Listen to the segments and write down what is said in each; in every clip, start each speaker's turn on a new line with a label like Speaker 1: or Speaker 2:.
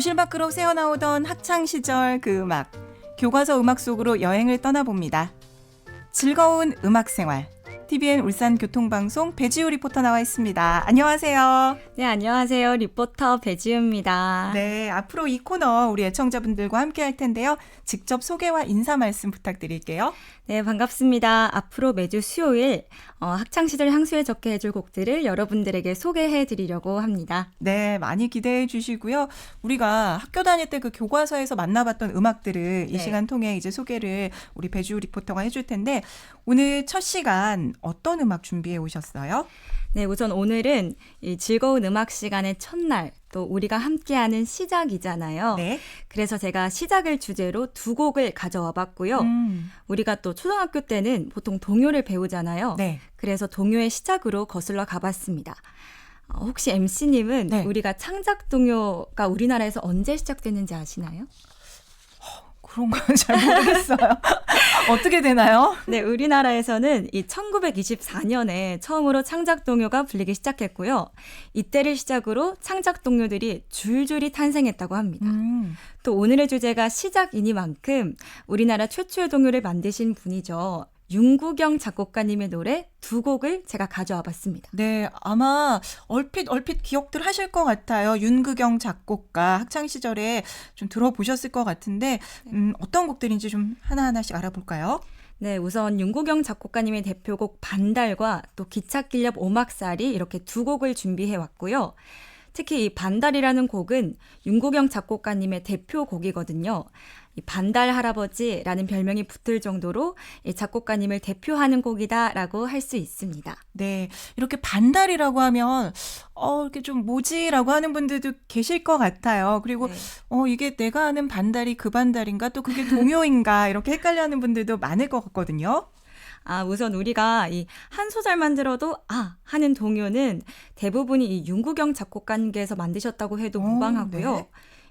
Speaker 1: 교실 밖으로 새어나오던 학창 시절 그 음악, 교과서 음악 속으로 여행을 떠나봅니다. 즐거운 음악 생활. TVN 울산 교통방송 배지우 리포터 나와 있습니다. 안녕하세요.
Speaker 2: 네, 안녕하세요. 리포터 배지우입니다.
Speaker 1: 네, 앞으로 이 코너 우리 애청자분들과 함께 할 텐데요. 직접 소개와 인사 말씀 부탁드릴게요.
Speaker 2: 네, 반갑습니다. 앞으로 매주 수요일 어, 학창시절 향수에 적게 해줄 곡들을 여러분들에게 소개해 드리려고 합니다.
Speaker 1: 네, 많이 기대해 주시고요. 우리가 학교 다닐 때 그 교과서에서 만나봤던 음악들을 이
Speaker 2: 네.
Speaker 1: 시간 통해 이제 소개를 우리 배주 리포터가 해줄 텐데 오늘 첫 시간 어떤 음악 준비해 오셨어요?
Speaker 2: 네, 우선 오늘은 이 즐거운 음악 시간의 첫날, 또 우리가 함께하는 시작이잖아요.
Speaker 1: 네.
Speaker 2: 그래서 제가 시작을 주제로 두 곡을 가져와 봤고요.
Speaker 1: 음,
Speaker 2: 우리가 또 초등학교 때는 보통 동요를 배우잖아요.
Speaker 1: 네.
Speaker 2: 그래서 동요의 시작으로 거슬러 가봤습니다. 어, 혹시 MC님은
Speaker 1: 네.
Speaker 2: 우리가 창작 동요가 우리나라에서 언제 시작됐는지 아시나요?
Speaker 1: 그런 건 잘 모르겠어요. 어떻게 되나요?
Speaker 2: 네, 우리나라에서는 이 1924년에 처음으로 창작 동요가 불리기 시작했고요. 이때를 시작으로 창작 동요들이 줄줄이 탄생했다고 합니다.
Speaker 1: 음,
Speaker 2: 또 오늘의 주제가 시작이니만큼 우리나라 최초의 동요를 만드신 분이죠. 윤구경 작곡가님의 노래 두 곡을 제가 가져와 봤습니다.
Speaker 1: 네, 아마 얼핏 얼핏 기억들 하실 것 같아요. 윤극영 작곡가 학창 시절에 좀 들어보셨을 것 같은데 음, 어떤 곡들인지 좀 하나 하나씩 알아볼까요?
Speaker 2: 네, 우선 윤구경 작곡가님의 대표곡 반달과 또 기찻길옆 오막살이 이렇게 두 곡을 준비해 왔고요. 특히 이 반달이라는 곡은 윤구경 작곡가님의 대표곡이거든요. 이 반달 할아버지라는 별명이 붙을 정도로 이 작곡가님을 대표하는 곡이다라고 할 수 있습니다.
Speaker 1: 네, 이렇게 반달이라고 하면 어 이렇게 좀 뭐지라고 하는 분들도 계실 것 같아요. 그리고
Speaker 2: 네.
Speaker 1: 어 이게 내가 아는 반달이 그 반달인가 또 그게 동요인가 이렇게 헷갈려 하는 분들도 많을 것 같거든요.
Speaker 2: 아, 우선 우리가 이 한 소절만 들어도 아 하는 동요는 대부분이 이 윤구경 작곡가님께서 만드셨다고 해도
Speaker 1: 오,
Speaker 2: 무방하고요.
Speaker 1: 네.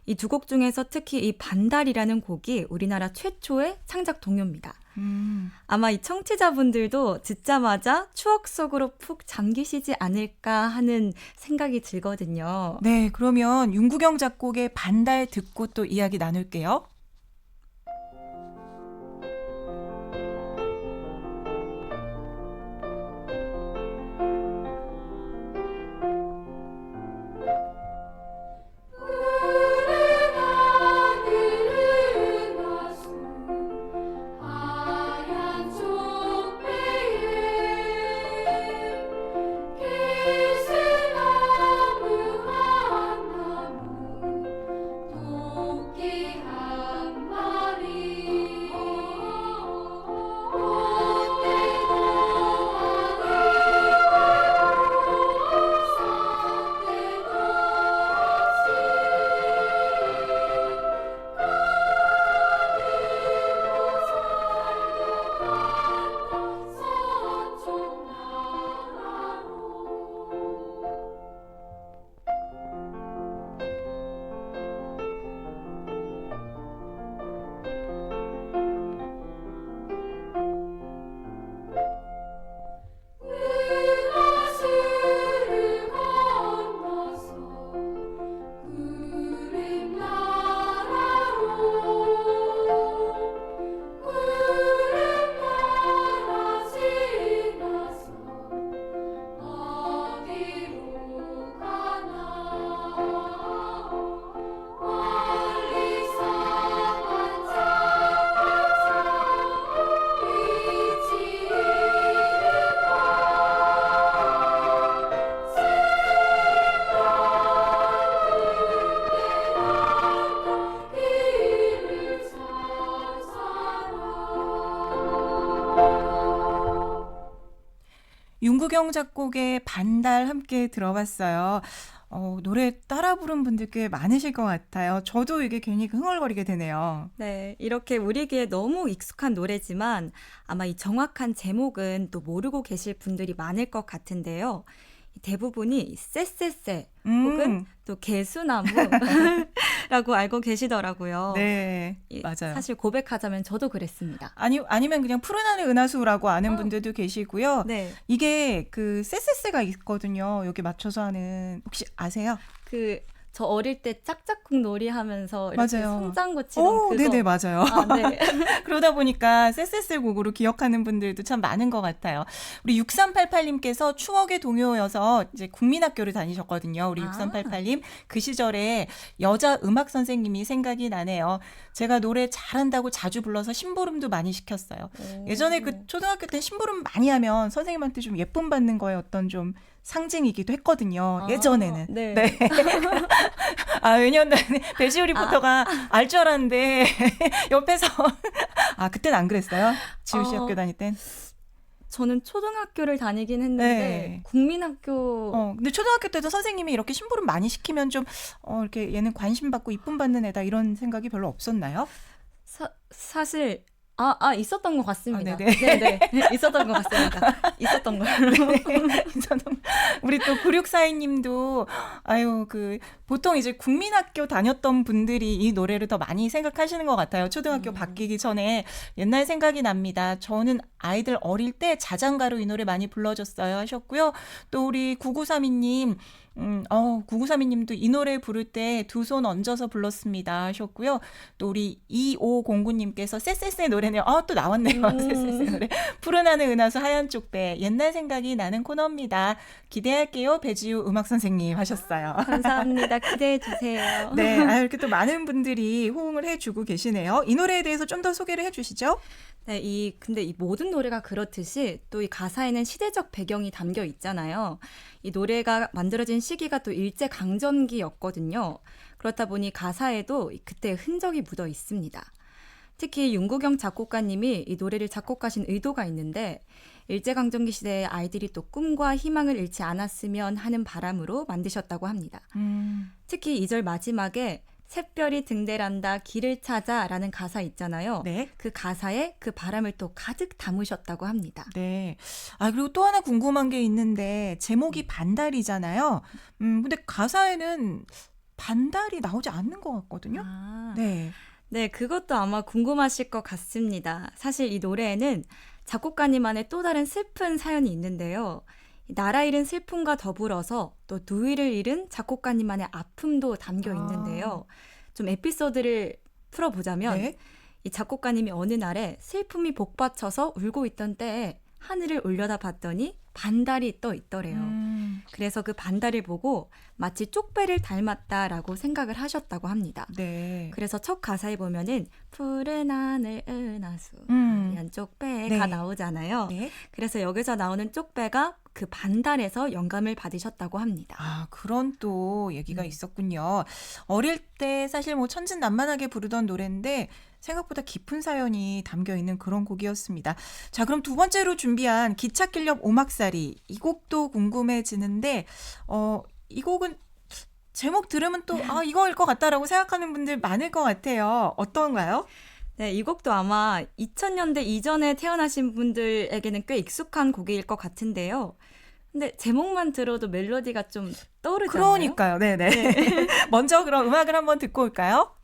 Speaker 2: 이 두 곡 중에서 특히 이 반달이라는 곡이 우리나라 최초의 창작 동요입니다.
Speaker 1: 음,
Speaker 2: 아마 이 청취자분들도 듣자마자 추억 속으로 푹 잠기시지 않을까 하는 생각이 들거든요.
Speaker 1: 네, 그러면 윤구경 작곡의 반달 듣고 또 이야기 나눌게요. 윤구경 작곡의 반달 함께 들어봤어요. 어, 노래 따라 부른 분들 꽤 많으실 것 같아요. 저도 이게 괜히 흥얼거리게 되네요.
Speaker 2: 네, 이렇게 우리에게 너무 익숙한 노래지만 아마 이 정확한 제목은 또 모르고 계실 분들이 많을 것 같은데요. 대부분이 쎄쎄쎄
Speaker 1: 음,
Speaker 2: 혹은 또 개수나무라고 알고 계시더라고요.
Speaker 1: 네,
Speaker 2: 이-
Speaker 1: 맞아요.
Speaker 2: 사실 고백하자면 저도 그랬습니다.
Speaker 1: 아니 아니면 그냥 푸른 하늘 은하수라고 아는
Speaker 2: 어.
Speaker 1: 분들도 계시고요.
Speaker 2: 네.
Speaker 1: 이게 그 세세세가 있거든요. 여기 맞춰서 하는 혹시 아세요?
Speaker 2: 그 저 어릴 때 짝짝꿍 놀이 하면서 이렇게
Speaker 1: 맞아요.
Speaker 2: 손장구 치던
Speaker 1: 오,
Speaker 2: 그거.
Speaker 1: 네네 맞아요.
Speaker 2: 아, 네.
Speaker 1: 그러다 보니까 세세세 곡으로 기억하는 분들도 참 많은 것 같아요. 우리 6388님께서 추억의 동요여서 이제 국민학교를 다니셨거든요. 우리
Speaker 2: 아.
Speaker 1: 6388님 그 시절에 여자 음악 선생님이 생각이 나네요. 제가 노래 잘한다고 자주 불러서 심부름도 많이 시켰어요. 예전에 그 초등학교 때 심부름 많이 하면 선생님한테 좀 예쁨 받는 거에 어떤 좀 상징이기도 했거든요.
Speaker 2: 아,
Speaker 1: 예전에는.
Speaker 2: 네.
Speaker 1: 아, 왜냐면 배지우 리포터가 알줄 알았는데 옆에서 아, 그땐 안 그랬어요? 지우 씨
Speaker 2: 어,
Speaker 1: 학교 다닐 땐.
Speaker 2: 저는 초등학교를 다니긴 했는데
Speaker 1: 네.
Speaker 2: 국민학교
Speaker 1: 어, 근데 초등학교 때도 선생님이 이렇게 심부름 많이 시키면 좀 어, 이렇게 얘는 관심 받고 이쁨 받는 애다 이런 생각이 별로 없었나요?
Speaker 2: 사, 사실 아, 아 있었던 것 같습니다.
Speaker 1: 아, 네네.
Speaker 2: 네네 있었던 것 같습니다. 있었던 거.
Speaker 1: 저는 우리 또 9642님도 아유 그 보통 이제 국민학교 다녔던 분들이 이 노래를 더 많이 생각하시는 것 같아요. 초등학교
Speaker 2: 음.
Speaker 1: 바뀌기 전에 옛날 생각이 납니다. 저는 아이들 어릴 때 자장가로 이 노래 많이 불러줬어요 하셨고요. 또 우리 9932님 음, 어, 9932님도 이 노래 부를 때 두 손 얹어서 불렀습니다 하셨고요. 또 우리 2509님께서 쎄쎄쎄 노래네요. 아, 또 나왔네요.
Speaker 2: 음.
Speaker 1: 쎄쎄쎄 노래. 푸른 하늘 은하수 하얀 쪽배. 옛날 생각이 나는 코너입니다. 기대할게요. 배지우 음악 선생님 하셨어요.
Speaker 2: 감사합니다. 기대해 주세요.
Speaker 1: 네, 아, 이렇게 또 많은 분들이 호응을 해주고 계시네요. 이 노래에 대해서 좀 더 소개를 해주시죠.
Speaker 2: 네, 이 근데 이 모든 노래가 그렇듯이 또 이 가사에는 시대적 배경이 담겨 있잖아요. 이 노래가 만들어진 시 기가 또 일제 강점기였거든요. 그렇다 보니 가사에도 이 그때의 흔적이 묻어 있습니다. 특히 윤구경 작곡가님이 이 노래를 작곡하신 의도가 있는데 일제 강점기 시대에 아이들이 또 꿈과 희망을 잃지 않았으면 하는 바람으로 만드셨다고 합니다.
Speaker 1: 음,
Speaker 2: 특히 이 절 마지막에 샛별이 등대란다 길을 찾아라는 가사 있잖아요.
Speaker 1: 네.
Speaker 2: 그 가사에 그 바람을 또 가득 담으셨다고 합니다.
Speaker 1: 네. 아, 그리고 또 하나 궁금한 게 있는데, 제목이 반달이잖아요. 음, 근데 가사에는 반달이 나오지 않는 것 같거든요.
Speaker 2: 아,
Speaker 1: 네.
Speaker 2: 네, 그것도 아마 궁금하실 것 같습니다. 사실 이 노래에는 작곡가님만의 또 다른 슬픈 사연이 있는데요. 이 나라 잃은 슬픔과 더불어서 또 누이를 잃은 작곡가님만의 아픔도 담겨
Speaker 1: 아.
Speaker 2: 있는데요. 좀 에피소드를 풀어보자면
Speaker 1: 네.
Speaker 2: 이 작곡가님이 어느 날에 슬픔이 복받쳐서 울고 있던 때에 하늘을 올려다 봤더니 반달이 떠 있더래요.
Speaker 1: 음,
Speaker 2: 그래서 그 반달을 보고 마치 쪽배를 닮았다라고 생각을 하셨다고 합니다.
Speaker 1: 네.
Speaker 2: 그래서 첫 가사에 보면은 푸른 하늘 은하수
Speaker 1: 음,
Speaker 2: 이런 쪽배가
Speaker 1: 네.
Speaker 2: 나오잖아요.
Speaker 1: 네.
Speaker 2: 그래서 여기서 나오는 쪽배가 그 반달에서 영감을 받으셨다고 합니다.
Speaker 1: 아, 그런 또 얘기가
Speaker 2: 음.
Speaker 1: 있었군요. 어릴 때 사실 뭐 천진난만하게 부르던 노래인데 생각보다 깊은 사연이 담겨 있는 그런 곡이었습니다. 자, 그럼 두 번째로 준비한 기찻길 옆 오막살이 이 곡도 궁금해지는데 어, 이 곡은 제목 들으면 또 아, 이거일 것 같다라고 생각하는 분들 많을 것 같아요. 어떤가요?
Speaker 2: 네, 이 곡도 아마 2000년대 이전에 태어나신 분들에게는 꽤 익숙한 곡일 것 같은데요. 근데 제목만 들어도 멜로디가 좀 떠오르지 않나요?
Speaker 1: 그러니까요. 네, 네. 먼저 그럼 음악을 한번 듣고 올까요?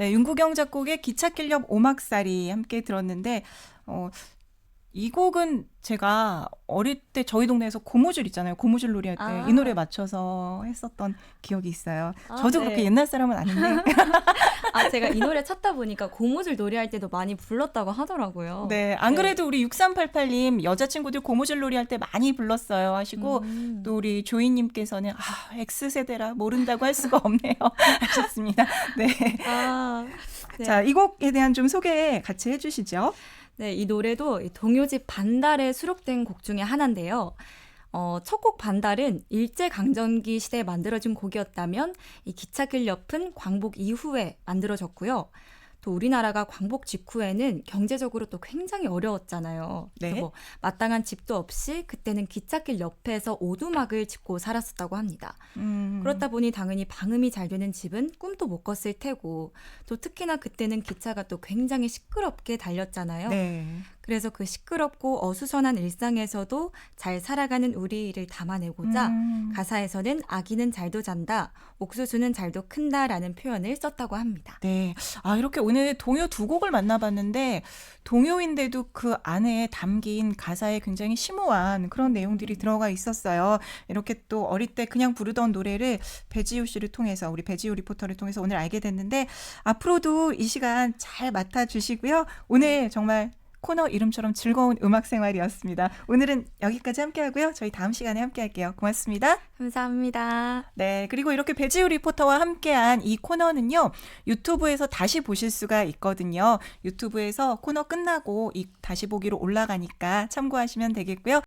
Speaker 1: 네, 윤구경 작곡의 기찻길 옆 오막살이 함께 들었는데 어 이 곡은 제가 어릴 때 저희 동네에서 고무줄 있잖아요. 고무줄 놀이 할때이
Speaker 2: 아.
Speaker 1: 노래 맞춰서 했었던 기억이 있어요.
Speaker 2: 아,
Speaker 1: 저도
Speaker 2: 네.
Speaker 1: 그렇게 옛날 사람은 아닌데.
Speaker 2: 아, 제가 이 노래 찾다 보니까 고무줄 놀이 할 때도 많이 불렀다고 하더라고요.
Speaker 1: 네, 안
Speaker 2: 네.
Speaker 1: 그래도 우리 6388님 여자친구들 고무줄 놀이 할 때 많이 불렀어요 하시고
Speaker 2: 음.
Speaker 1: 또 우리 조이님께서는 아 X세대라 모른다고 할 수가 없네요 하셨습니다. 네.
Speaker 2: 아, 네.
Speaker 1: 자, 이 곡에 대한 좀 소개 같이 해주시죠.
Speaker 2: 네, 이 노래도 이 동요집 반달에 수록된 곡 중에 하나인데요. 어, 첫 곡 반달은 일제강점기 시대에 만들어진 곡이었다면 이 기찻길 옆은 광복 이후에 만들어졌고요. 또 우리나라가 광복 직후에는 경제적으로 또 굉장히 어려웠잖아요.
Speaker 1: 네.
Speaker 2: 또뭐 마땅한 집도 없이 그때는 기찻길 옆에서 오두막을 짓고 살았었다고 합니다.
Speaker 1: 음,
Speaker 2: 그렇다 보니 당연히 방음이 잘 되는 집은 꿈도 못 꿨을 테고 또 특히나 그때는 기차가 또 굉장히 시끄럽게 달렸잖아요.
Speaker 1: 네.
Speaker 2: 그래서 그 시끄럽고 어수선한 일상에서도 잘 살아가는 우리를 담아내고자
Speaker 1: 음,
Speaker 2: 가사에서는 아기는 잘도 잔다, 옥수수는 잘도 큰다라는 표현을 썼다고 합니다.
Speaker 1: 네. 아, 이렇게 오늘 동요 두 곡을 만나봤는데, 동요인데도 그 안에 담긴 가사에 굉장히 심오한 그런 내용들이 들어가 있었어요. 이렇게 또 어릴 때 그냥 부르던 노래를 배지우 씨를 통해서, 우리 배지우 리포터를 통해서 오늘 알게 됐는데, 앞으로도 이 시간 잘 맡아주시고요. 오늘 정말 코너 이름처럼 즐거운 음악 생활이었습니다. 오늘은 여기까지 함께 하고요. 저희 다음 시간에 함께 할게요. 고맙습니다.
Speaker 2: 감사합니다.
Speaker 1: 네, 그리고 이렇게 배지우 리포터와 함께한 이 코너는요, 유튜브에서 다시 보실 수가 있거든요. 유튜브에서 코너 끝나고 이 다시 보기로 올라가니까 참고하시면 되겠고요.